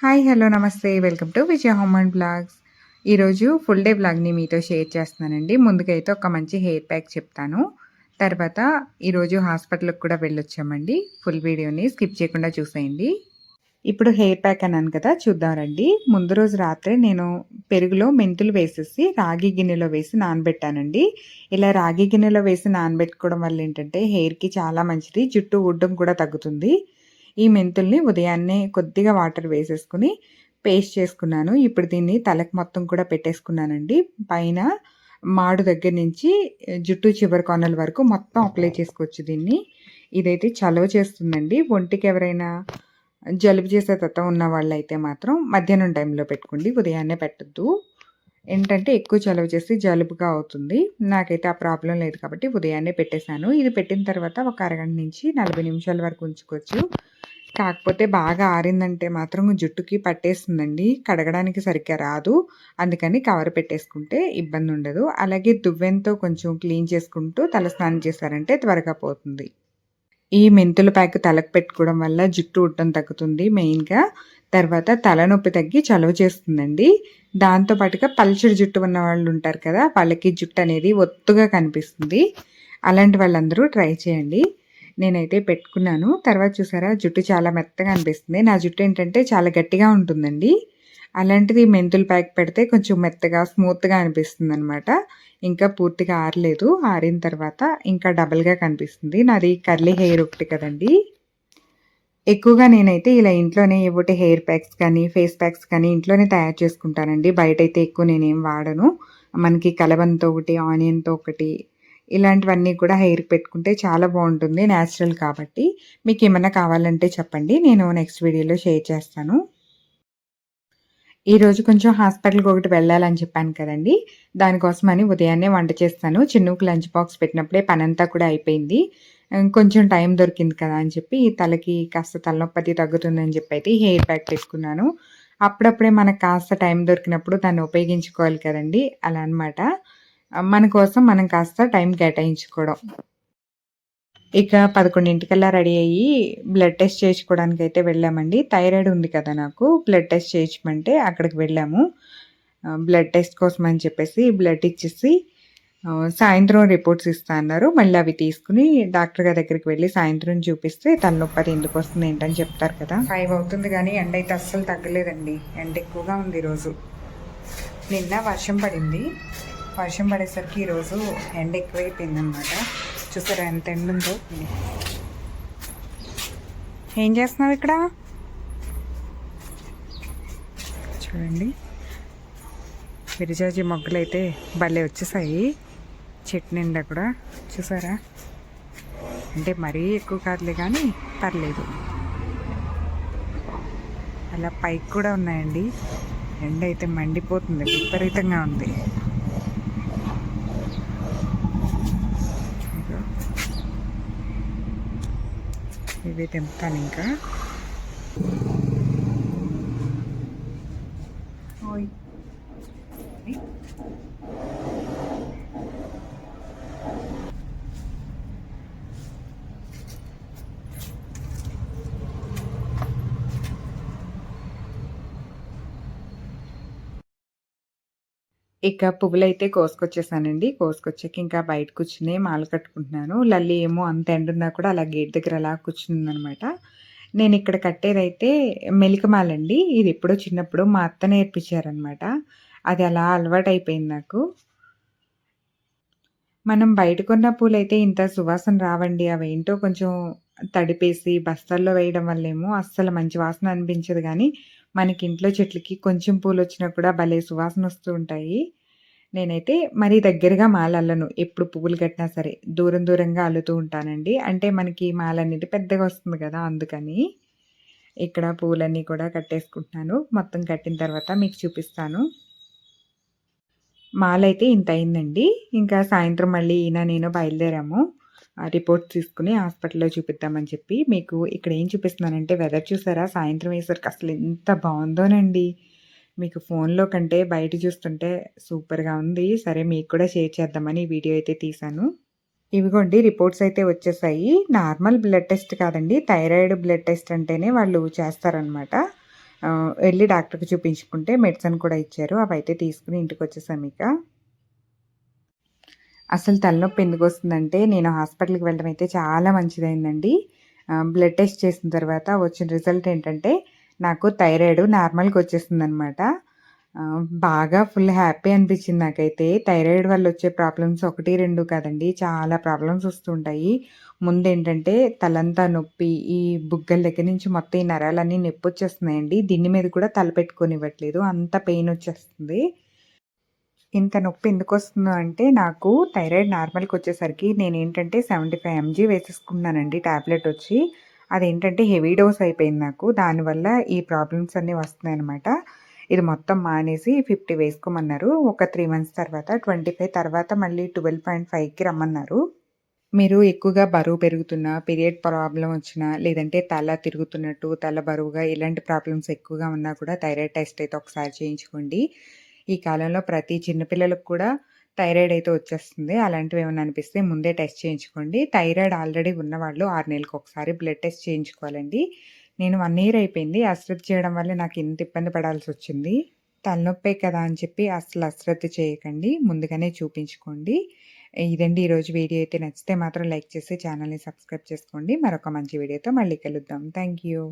Hi hello నమస్తే. Welcome to Vijaya home and vlogs. ఈరోజు full day బ్లాగ్ని మీతో షేర్ చేస్తున్నానండి. ముందుకైతే ఒక మంచి హెయిర్ ప్యాక్ చెప్తాను. తర్వాత ఈరోజు హాస్పిటల్కి కూడా వెళ్ళొచ్చామండి. ఫుల్ వీడియోని స్కిప్ చేయకుండా చూసేయండి. ఇప్పుడు హెయిర్ ప్యాక్ అన్నాను కదా చూద్దామండి ముందు రోజు రాత్రే నేను పెరుగులో మెంతులు వేసేసి రాగి గిన్నెలో వేసి నానబెట్టానండి. ఇలా రాగి గిన్నెలో వేసి నానబెట్టుకోవడం వల్ల ఏంటంటే హెయిర్కి చాలా మంచిది. జుట్టు ఉడ్డం కూడా తగ్గుతుంది. ఈ మెంతుల్ని ఉదయాన్నే కొద్దిగా వాటర్ వేసేసుకుని పేస్ట్ చేసుకున్నాను. ఇప్పుడు దీన్ని తలకు మొత్తం కూడా పెట్టేసుకున్నానండి. పైన మాడు దగ్గర నుంచి జుట్టు చివరి కొనల వరకు మొత్తం అప్లై చేసుకోవచ్చు దీన్ని. ఇదైతే చలవ చేస్తుందండి. ఒంటికి ఎవరైనా జలుబు చేసే తత్వం ఉన్న వాళ్ళైతే మాత్రం మధ్యాహ్నం టైంలో పెట్టుకోండి. ఉదయాన్నే పెట్టద్దు. ఏంటంటే ఎక్కువ చలవ చేసి జలుబుగా అవుతుంది. నాకైతే ఆ ప్రాబ్లం లేదు కాబట్టి ఉదయాన్నే పెట్టేశాను. ఇది పెట్టిన తర్వాత ఒక అరగంట నుంచి నలభై నిమిషాల వరకు ఉంచుకోవచ్చు. కాకపోతే బాగా ఆరిందంటే మాత్రం జుట్టుకి పట్టేస్తుందండి. కడగడానికి సరిగ్గా రాదు. అందుకని కవర్ పెట్టేసుకుంటే ఇబ్బంది ఉండదు. అలాగే దువ్వెంతో కొంచెం క్లీన్ చేసుకుంటూ తల స్నానం చేశారంటే త్వరగా పోతుంది. ఈ మెంతుల ప్యాక్ తలకు పెట్టుకోవడం వల్ల జుట్టు ఉట్టడం తగ్గుతుంది మెయిన్గా. తర్వాత తలనొప్పి తగ్గి చలువ చేస్తుందండి. దాంతోపాటుగా పల్చడి జుట్టు ఉన్న వాళ్ళు ఉంటారు కదా వాళ్ళకి జుట్టు అనేది ఒత్తుగా కనిపిస్తుంది. అలాంటి వాళ్ళందరూ ట్రై చేయండి. నేనైతే పెట్టుకున్నాను. తర్వాత చూసారా జుట్టు చాలా మెత్తగా అనిపిస్తుంది. నా జుట్టు ఏంటంటే చాలా గట్టిగా ఉంటుందండి. అలాంటిది మెంతులు ప్యాక్ పెడితే కొంచెం మెత్తగా స్మూత్గా అనిపిస్తుంది అనమాట ఇంకా పూర్తిగా ఆరలేదు. ఆరిన తర్వాత ఇంకా డబల్గా కనిపిస్తుంది. నాది కర్లీ హెయిర్ ఒకటి కదండి. ఎక్కువగా నేనైతే ఇలా ఇంట్లోనే ఒకటి హెయిర్ ప్యాక్స్ కానీ ఫేస్ ప్యాక్స్ కానీ ఇంట్లోనే తయారు చేసుకుంటానండి. బయట అయితే ఎక్కువ నేనేం వాడను. మనకి కలబంతో ఒకటి ఆనియన్తో ఒకటి ఇలాంటివన్నీ కూడా హెయిర్కి పెట్టుకుంటే చాలా బాగుంటుంది న్యాచురల్ కాబట్టి. మీకు ఏమైనా కావాలంటే చెప్పండి నేను నెక్స్ట్ వీడియోలో షేర్ చేస్తాను. ఈరోజు కొంచెం హాస్పిటల్కి ఒకటి వెళ్ళాలని చెప్పాను కదండి. దానికోసమని ఉదయాన్నే వంట చేస్తాను. చిన్నుకు లంచ్ బాక్స్ పెట్టినప్పుడే పనంతా కూడా అయిపోయింది. కొంచెం టైం దొరికింది కదా అని చెప్పి తలకి కాస్త తలనొప్పి తగ్గుతుందని చెప్పి అయితే హెయిర్ ప్యాక్ పెట్టుకున్నాను అప్పుడప్పుడే మనకు కాస్త టైం దొరికినప్పుడు దాన్ని ఉపయోగించుకోవాలి కదండి అలా అనమాట మన కోసం మనం కాస్త టైం కేటాయించుకోవడం. ఇక పదకొండింటికల్లా రెడీ అయ్యి బ్లడ్ టెస్ట్ చేసుకోవడానికి అయితే వెళ్ళామండి. థైరాయిడ్ ఉంది కదా నాకు. బ్లడ్ టెస్ట్ చేయించమంటే అక్కడికి వెళ్ళాము. బ్లడ్ టెస్ట్ కోసం అని చెప్పేసి బ్లడ్ ఇచ్చేసి సాయంత్రం రిపోర్ట్స్ ఇస్తా అన్నారు. మళ్ళీ అవి తీసుకుని డాక్టర్ గారి దగ్గరికి వెళ్ళి సాయంత్రం చూపిస్తే తలనొప్పి ఎందుకు వస్తుంది ఏంటని చెప్తారు కదా. ఫైవ్ అవుతుంది కానీ ఎండ అయితే అస్సలు తగ్గలేదండి. ఎండ ఎక్కువగా ఉంది ఈరోజు. నిన్న వర్షం పడింది. వర్షం పడేసరికి ఈరోజు ఎండ ఎక్కువైపోయింది అనమాట చూసారా ఎంత ఎండ ఉందో? ఏం చేస్తున్నావు ఇక్కడ? చూడండి. విరిజాజి మొగ్గలు అయితే భలే వచ్చేసాయి. చెట్టు నిండా కూడా. చూసారా? అంటే మరీ ఎక్కువ కాదులే కానీ పర్లేదు. అలా పైకి కూడా ఉన్నాయండి. ఎండ అయితే మండిపోతుంది. విపరీతంగా ఉంది. ఇవే తెంపుతాను ఇంకా. ఓయ్. ఇక పువ్వులైతే కోసుకొచ్చేసానండి. కోసుకొచ్చాక ఇంకా బయట కూర్చుని మాల కట్టుకుంటున్నాను. లల్లి ఏమో అంత ఎండున్నా కూడా అలా గేట్ దగ్గర అలా కూర్చుందనమాట నేను ఇక్కడ కట్టేదైతే మెలికమాలండి ఇది ఎప్పుడో చిన్నప్పుడు మా అత్త నేర్పించారనమాట అది అలా అలవాటు అయిపోయింది నాకు. మనం బయట కొన్న పూలైతే ఇంత సువాసన రావండి. అవి ఏంటో కొంచెం తడిపేసి బస్తాల్లో వేయడం వల్లేమో అస్సలు మంచి వాసన అనిపించదు కానీ మనకి ఇంట్లో చెట్లకి కొంచెం పూలు వచ్చినా కూడా భలే సువాసన వస్తూ ఉంటాయి. నేనైతే మరీ దగ్గరగా మాల అల్లను. ఎప్పుడు పువ్వులు కట్టినా సరే దూరం దూరంగా అల్లుతూ ఉంటానండి. అంటే మనకి మాల అనేది పెద్దగా వస్తుంది కదా అందుకని ఇక్కడ పువ్వులన్నీ కూడా కట్టేసుకుంటున్నాను. మొత్తం కట్టిన తర్వాత మీకు చూపిస్తాను. మాల అయితే ఇంత అయిందండి. ఇంకా సాయంత్రం మళ్ళీ ఈయన నేను బయలుదేరాము. రిపోర్ట్స్ తీసుకుని హాస్పిటల్లో చూపిద్దామని చెప్పి మీకు ఇక్కడ ఏం చూపిస్తున్నానంటే వెదర్ చూసారా? సాయంత్రం వేసరికి అసలు ఎంత బాగుందోనండి. మీకు ఫోన్లో కంటే బయట చూస్తుంటే సూపర్గా ఉంది. సరే మీకు కూడా షేర్ చేద్దామని వీడియో అయితే తీశాను. ఇవిగోండి రిపోర్ట్స్ అయితే వచ్చేసాయి. నార్మల్ బ్లడ్ టెస్ట్ కాదండి. థైరాయిడ్ బ్లడ్ టెస్ట్ అంటేనే వాళ్ళు చేస్తారనమాట వెళ్ళి డాక్టర్‌కి చూపించుకుంటే మెడిసిన్ కూడా ఇచ్చారు. అవి అయితే తీసుకుని ఇంటికి వచ్చేసాం ఇక. అసలు తలనొప్పి ఎందుకు వస్తుందంటే నేను హాస్పిటల్‌కి వెళ్ళడం అయితే చాలా మంచిదైందండి. బ్లడ్ టెస్ట్ చేసిన తర్వాత వచ్చిన రిజల్ట్ ఏంటంటే నాకు థైరాయిడ్ నార్మల్గా వచ్చేసింది అనమాట బాగా ఫుల్ హ్యాపీ అనిపించింది నాకైతే. థైరాయిడ్ వల్ల వచ్చే ప్రాబ్లమ్స్ 1, 2 కాదండి. చాలా ప్రాబ్లమ్స్ వస్తుంటాయి. ముందేంటంటే తలంతా నొప్పి, ఈ బుగ్గల దగ్గర నుంచి మొత్తం ఈ నరాలన్నీ నొప్పి వచ్చేస్తున్నాయండి దీని మీద కూడా తల పెట్టుకోనివ్వట్లేదు. అంత పెయిన్ వచ్చేస్తుంది. ఇంత నొప్పి ఎందుకు వస్తుంది అంటే నాకు థైరాయిడ్ నార్మల్‌కొచ్చేసరికి నేనేంటంటే 75 ఎంజీ వేసేసుకున్నానండి టాబ్లెట్ వచ్చి. అదేంటంటే హెవీ డోస్ అయిపోయింది నాకు. దానివల్ల ఈ ప్రాబ్లమ్స్ అన్నీ వస్తున్నాయి అనమాట ఇది మొత్తం మానేసి 50 వేసుకోమన్నారు. ఒక త్రీ మంత్స్ తర్వాత 25 తర్వాత మళ్ళీ 12.5కి రమ్మన్నారు. మీరు ఎక్కువగా బరువు పెరుగుతున్నా, పీరియడ్ ప్రాబ్లం వచ్చినా, లేదంటే తల తిరుగుతున్నట్టు, తల బరువుగా ఇలాంటి ప్రాబ్లమ్స్ ఎక్కువగా ఉన్నా కూడా థైరాయిడ్ టెస్ట్ అయితే ఒకసారి చేయించుకోండి. ఈ కాలంలో ప్రతి చిన్నపిల్లలకు కూడా థైరాయిడ్ అయితే వచ్చేస్తుంది. అలాంటివి ఏమైనా అనిపిస్తే ముందే టెస్ట్ చేయించుకోండి. థైరాయిడ్ ఆల్రెడీ ఉన్నవాళ్ళు 6 నెలలకొకసారి బ్లడ్ టెస్ట్ చేయించుకోవాలండి. నేను వన్ ఇయర్ అయిపోయింది. అశ్రద్ధ చేయడం వల్ల నాకు ఇంత ఇబ్బంది పడాల్సి వచ్చింది తలనొప్పే కదా అని చెప్పి అస్సలు అశ్రద్ధ చేయకండి. ముందుగానే చూపించుకోండి. ఇదండి ఈరోజు వీడియో అయితే నచ్చితే మాత్రం లైక్ చేసి ఛానల్‌ని సబ్స్క్రైబ్ చేసుకోండి. మరొక మంచి వీడియోతో మళ్ళీ కలుద్దాం. Thank you.